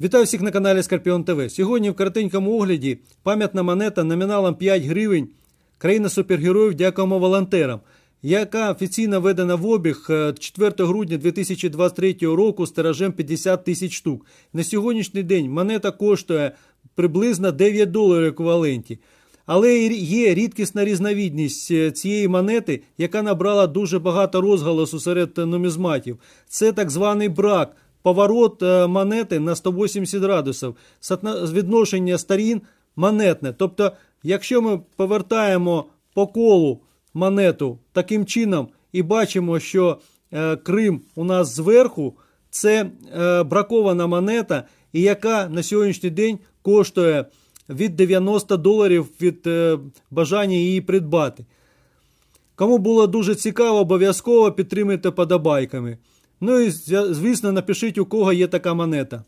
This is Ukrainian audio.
Вітаю всіх на каналі Скорпіон ТВ. Сьогодні в коротенькому огляді пам'ятна монета номіналом 5 гривень країна супергероїв дякуємо волонтерам, яка офіційно введена в обіг е, 4 грудня 2023 року з тиражем 50 тисяч штук. На сьогоднішній день монета коштує приблизно 9 доларів еквіваленті. Але є рідкісна різновідність е, цієї монети, яка набрала дуже багато розголосу серед е, нумізматів. Це так званий брак. Поворот е, монети на 180 градусів, відношення сторін монетне. Тобто, якщо ми повертаємо по колу монету таким чином і бачимо, що е, Крим у нас зверху, це е, бракована монета, і яка на сьогоднішній день коштує від 90 доларів від бажання її придбати. Кому було дуже цікаво, обов'язково підтримуйте подобайками. Ну і звісно, напишіть, у кого є така монета.